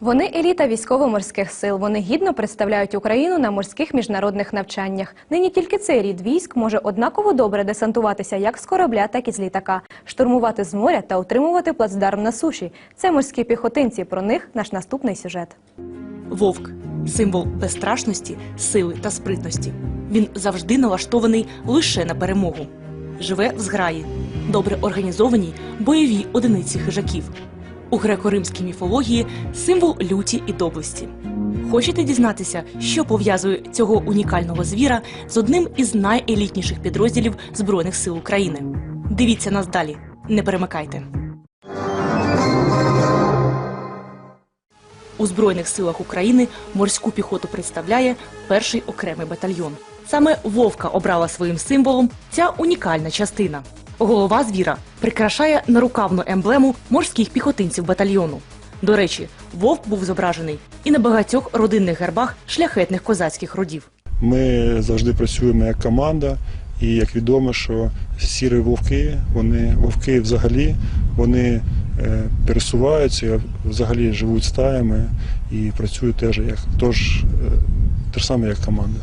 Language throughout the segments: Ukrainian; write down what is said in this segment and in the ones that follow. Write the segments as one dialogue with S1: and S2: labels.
S1: Вони еліта військово-морських сил. Вони гідно представляють Україну на морських міжнародних навчаннях. Нині тільки цей рід військ може однаково добре десантуватися як з корабля, так і з літака, штурмувати з моря та утримувати плацдарм на суші. Це морські піхотинці. Про них наш наступний сюжет.
S2: Вовк символ безстрашності, сили та спритності. Він завжди налаштований лише на перемогу. Живе в зграї, добре організованій бойовій одиниці хижаків. У греко-римській міфології символ люті і доблесті. Хочете дізнатися, що пов'язує цього унікального звіра з одним із найелітніших підрозділів Збройних сил України? Дивіться нас далі, не перемикайте. У Збройних силах України морську піхоту представляє перший окремий батальйон. Саме Вовка обрала своїм символом ця унікальна частина. Голова звіра прикрашає нарукавну емблему морських піхотинців батальйону. До речі, вовк був зображений і на багатьох родинних гербах шляхетних козацьких родів.
S3: Ми завжди працюємо як команда, і як відомо, що сірі вовки, вони вовки взагалі вони е, пересуваються, взагалі живуть стаями і працюють теж як тож, е, те ж саме як команда.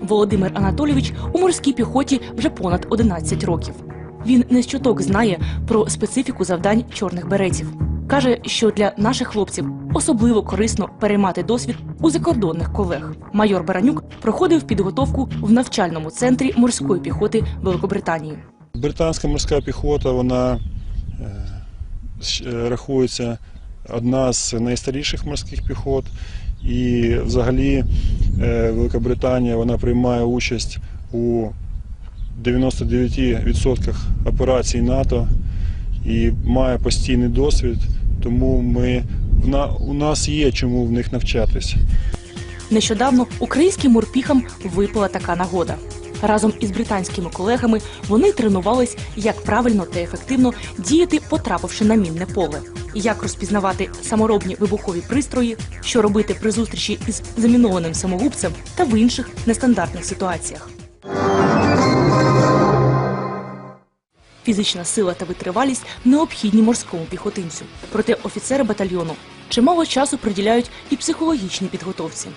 S2: Володимир Анатолійович у морській піхоті вже понад 11 років. Він не з чуток знає про специфіку завдань чорних беретів. Каже, що для наших хлопців особливо корисно переймати досвід у закордонних колег. Майор Баранюк проходив підготовку в навчальному центрі морської піхоти Великобританії.
S3: Британська морська піхота, вона е, е, рахується одна з найстаріших морських піхот. І взагалі е, Велика Британія вона приймає участь у 99% операцій НАТО і має постійний досвід, тому ми, у нас є чому в них навчатися.
S2: Нещодавно українським морпіхам випала така нагода. Разом із британськими колегами вони тренувались, як правильно та ефективно діяти, потрапивши на мінне поле, як розпізнавати саморобні вибухові пристрої, що робити при зустрічі із замінованим самогубцем та в інших нестандартних ситуаціях. Фізична сила та витривалість необхідні морському піхотинцю. Проте офіцери батальйону чимало часу приділяють і психологічній підготовці.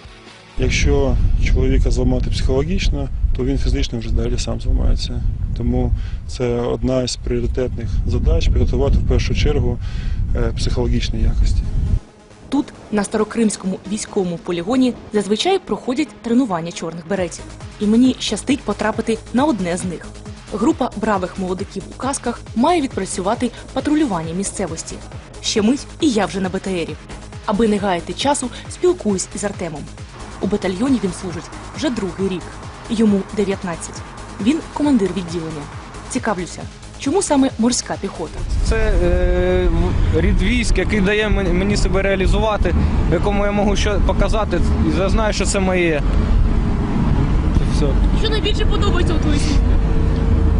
S3: Якщо чоловіка зламати психологічно, то він фізично вже далі сам зламається. Тому це одна із пріоритетних задач підготувати в першу чергу е, психологічні якості.
S2: Тут, на старокримському військовому полігоні, зазвичай проходять тренування чорних беретів. І мені щастить потрапити на одне з них. Група бравих молодиків у касках має відпрацювати патрулювання місцевості. Ще мить, і я вже на БТРі. Аби не гаяти часу, спілкуюсь із Артемом. У батальйоні він служить вже другий рік. Йому 19. Він командир відділення. Цікавлюся, чому саме морська піхота?
S4: Це е, рід військ, який дає мені себе реалізувати, в якому я можу що показати, і я знаю, що це моє. Це все.
S2: Що найбільше подобається у твоїй службі?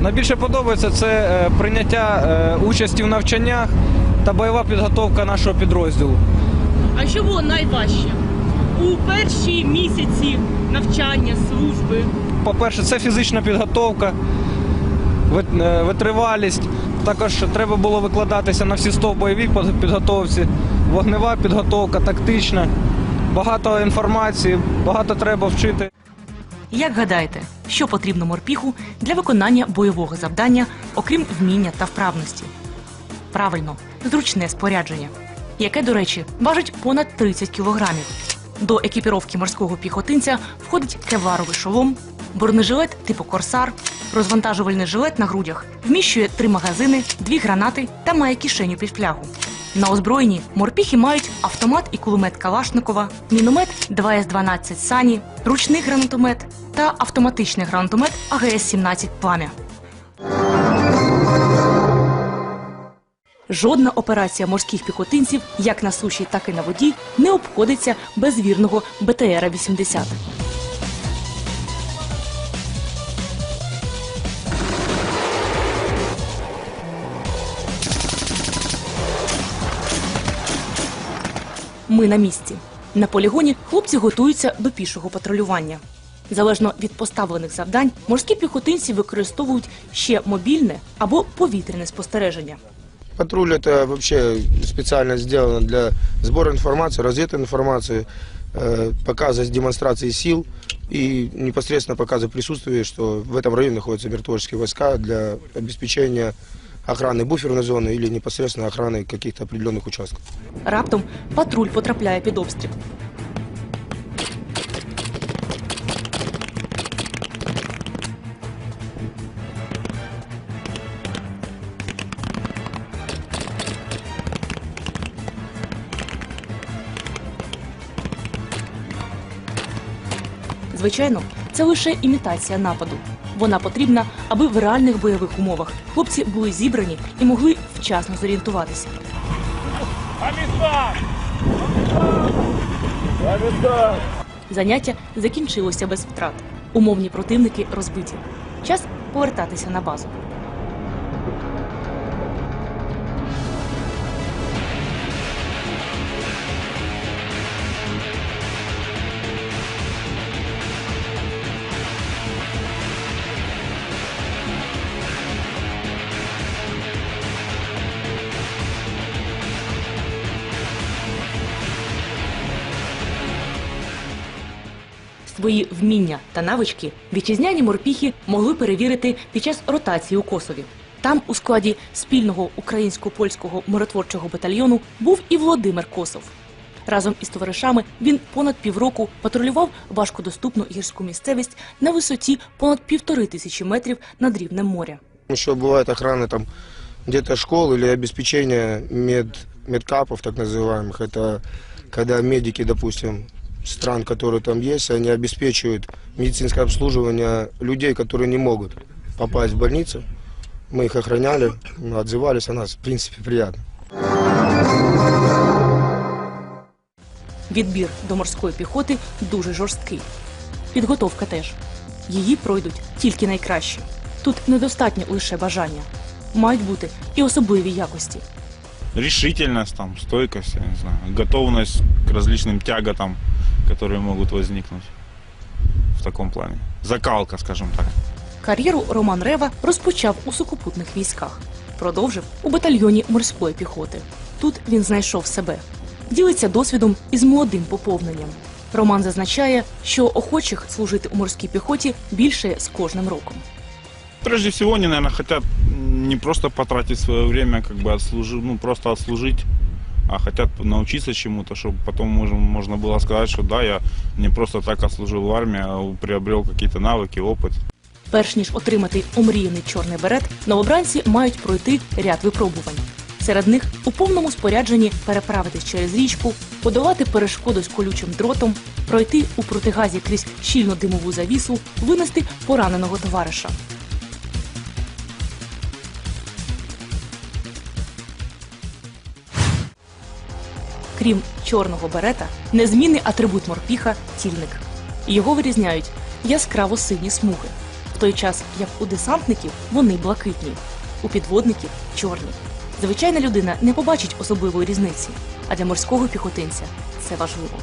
S4: Найбільше подобається це е, прийняття е, участі в навчаннях та бойова підготовка нашого підрозділу.
S5: А що було найважче? У перші місяці навчання, служби.
S4: По-перше, це фізична підготовка, е, витривалість. Також треба було викладатися на всі 100 в бойовій підготовці, вогнева підготовка, тактична. Багато інформації, багато треба вчити.
S2: Як гадаєте, що потрібно морпіху для виконання бойового завдання, окрім вміння та вправності? Правильно, зручне спорядження, яке, до речі, важить понад 30 кілограмів. До екіпіровки морського піхотинця входить кевларовий шолом, бронежилет типу корсар, розвантажувальний жилет на грудях, вміщує три магазини, дві гранати та має кишеню під флягу. На озброєнні морпіхи мають автомат і кулемет Калашникова, міномет 2С-12 Сані, ручний гранатомет та автоматичний гранатомет АГС-17 Пламя. Жодна операція морських піхотинців, як на суші, так і на воді, не обходиться без вірного БТРа-80. Ми на місці. На полігоні хлопці готуються до пішого патрулювання. Залежно від поставлених завдань, морські піхотинці використовують ще мобільне або повітряне спостереження.
S6: Патруль это вообще специально сделано для сбора информации, разведки информации, э, показа демонстрации сил и непосредственно показа присутствия, что в этом районе находятся миротворческие войска для обеспечения охраны буферной зоны или непосредственно охраны каких-то определенных участков.
S2: Раптом патруль потрапляє під обстріл. Звичайно, це лише імітація нападу. Вона потрібна, аби в реальних бойових умовах хлопці були зібрані і могли вчасно зорієнтуватися. Заняття закінчилося без втрат. Умовні противники розбиті. Час повертатися на базу. Свої вміння та навички вітчизняні морпіхи могли перевірити під час ротації у Косові. Там, у складі спільного українсько-польського миротворчого батальйону, був і Володимир Косов. Разом із товаришами він понад півроку патрулював важкодоступну гірську місцевість на висоті понад півтори тисячі метрів над рівнем моря.
S6: Еще бывает охрана там где-то школ или обеспечение мед, медкапов, так называемых. Это когда медики, допустим, стран, которые там есть, они обеспечивают медицинское обслуживание людей, которые не могут попасть в больницу. Мы их охраняли, ну, отзывались о нас, в принципе, приятно.
S2: Відбір до морської піхоти дуже жорсткий. Підготовка теж. Її пройдуть тільки найкращі. Тут недостатньо лише бажання. Мають бути і особливі якості.
S7: решительность, там, стойкость, я не знаю, готовность к различным тяготам, которые могут возникнуть в таком плане. Закалка, скажем так.
S2: Кар'єру Роман Рева розпочав у сухопутних військах, продовжив у батальйоні морської піхоти. Тут він знайшов себе, ділиться досвідом із молодим поповненням. Роман зазначає, що охочих служити у морській піхоті більше з кожним роком.
S7: Прежде всего, они, наверное, хотят не просто потратить свое время, как бы отслужить, ну, просто отслужить, а хотят научиться чему-то, чтобы потом можно, можно было сказать, что да, я не просто так отслужил в армии, а приобрел какие-то навыки, опыт.
S2: Перш ніж отримати омріяний чорний берет, новобранці мають пройти ряд випробувань. Серед них у повному спорядженні переправитись через річку, подолати перешкоду з колючим дротом, пройти у протигазі крізь щільну димову завісу, винести пораненого товариша. Крім чорного берета, незмінний атрибут морпіха тільник. Його вирізняють яскраво сині смуги, в той час як у десантників вони блакитні, у підводників чорні. Звичайна людина не побачить особливої різниці, а для морського піхотинця це важливо.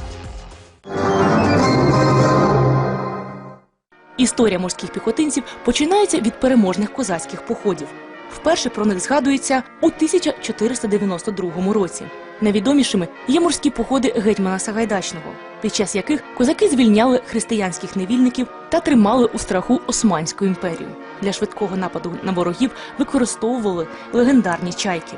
S2: Історія морських піхотинців починається від переможних козацьких походів. Вперше про них згадується у 1492 році. Найвідомішими є морські походи гетьмана Сагайдачного, під час яких козаки звільняли християнських невільників та тримали у страху Османську імперію. Для швидкого нападу на ворогів використовували легендарні чайки.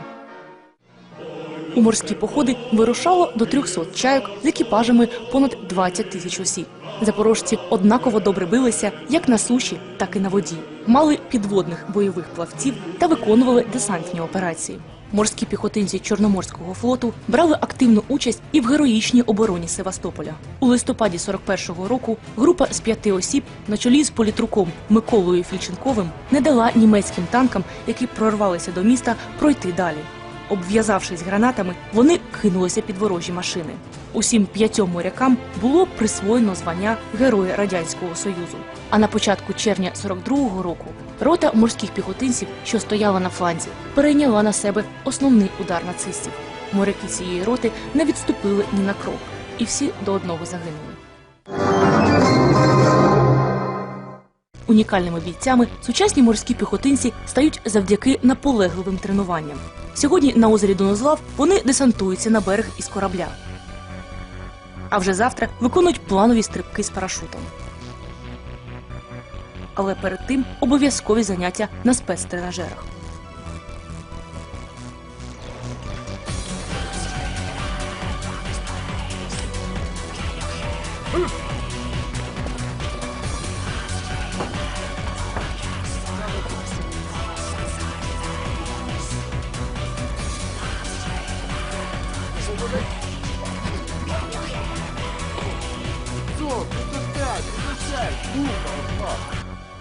S2: У морські походи вирушало до 300 чайок з екіпажами понад 20 тисяч осіб. Запорожці однаково добре билися як на суші, так і на воді. Мали підводних бойових плавців та виконували десантні операції. Морські піхотинці Чорноморського флоту брали активну участь і в героїчній обороні Севастополя. У листопаді 41-го року група з п'яти осіб на чолі з політруком Миколою Фільченковим не дала німецьким танкам, які прорвалися до міста, пройти далі. Обв'язавшись гранатами, вони кинулися під ворожі машини. Усім п'ятьом морякам було присвоєно звання Героя Радянського Союзу. А на початку червня 42-го року рота морських піхотинців, що стояла на фланзі, перейняла на себе основний удар нацистів. Моряки цієї роти не відступили ні на крок, і всі до одного загинули. Унікальними бійцями сучасні морські піхотинці стають завдяки наполегливим тренуванням. Сьогодні на озері Донозлав вони десантуються на берег із корабля. А вже завтра виконують планові стрибки з парашутом. Але перед тим обов'язкові заняття на спецтренажерах.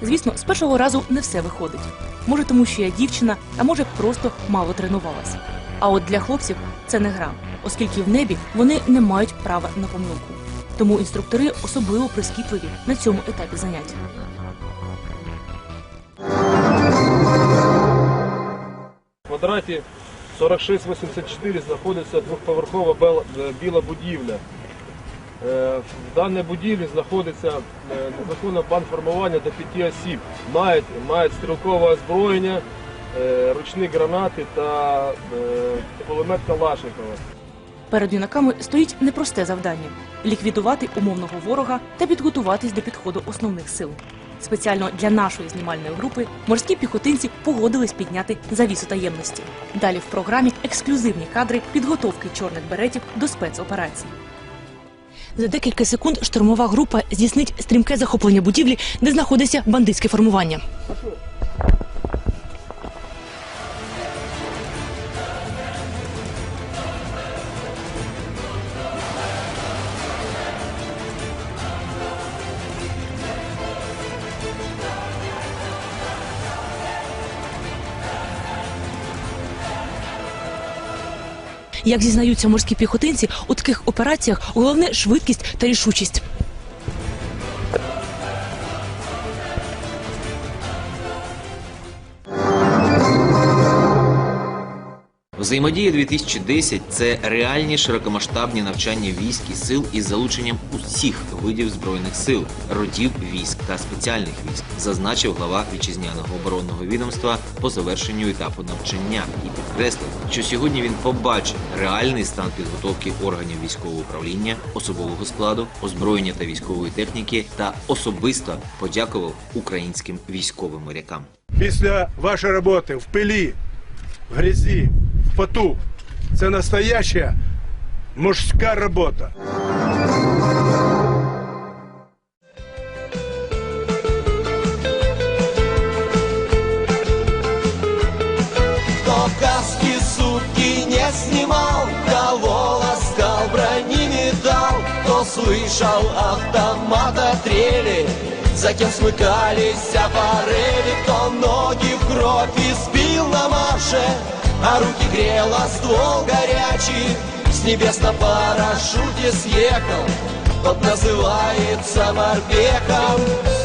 S2: Звісно, з першого разу не все виходить. Може, тому що я дівчина, а може просто мало тренувалася. А от для хлопців це не гра, оскільки в небі вони не мають права на помилку. Тому інструктори особливо прискіпливі на цьому етапі занять.
S8: В квадраті 4684 знаходиться двохповерхова е, біла будівля. Е, В даній будівлі знаходиться е, незаконне бандформування до п'яти осіб. Мають, мають стрілкове озброєння, е, ручні гранати та кулемет Калашникова.
S2: Перед юнаками стоїть непросте завдання ліквідувати умовного ворога та підготуватись до підходу основних сил. Спеціально для нашої знімальної групи морські піхотинці погодились підняти завісу таємності. Далі в програмі ексклюзивні кадри підготовки чорних беретів до спецоперацій. За декілька секунд штурмова група здійснить стрімке захоплення будівлі, де знаходиться бандитське формування. Як зізнаються морські піхотинці, у таких операціях головне швидкість та рішучість.
S9: Взаємодія 2010 – це реальні широкомасштабні навчання військ і сил із залученням усіх видів збройних сил, родів військ та спеціальних військ, зазначив глава вітчизняного оборонного відомства по завершенню етапу навчання і підкреслив, що сьогодні він побачив реальний стан підготовки органів військового управління, особового складу, озброєння та військової техніки та особисто подякував українським військовим морякам.
S10: після вашої роботи в пилі, в грязі, в поту. Це настояща мужська робота.
S11: Слышал автомата трели, за кем смыкались аппарели, кто ноги в кровь избил на марше, а руки грела ствол горячий, с небес на парашюте съехал, тот называется морпехом.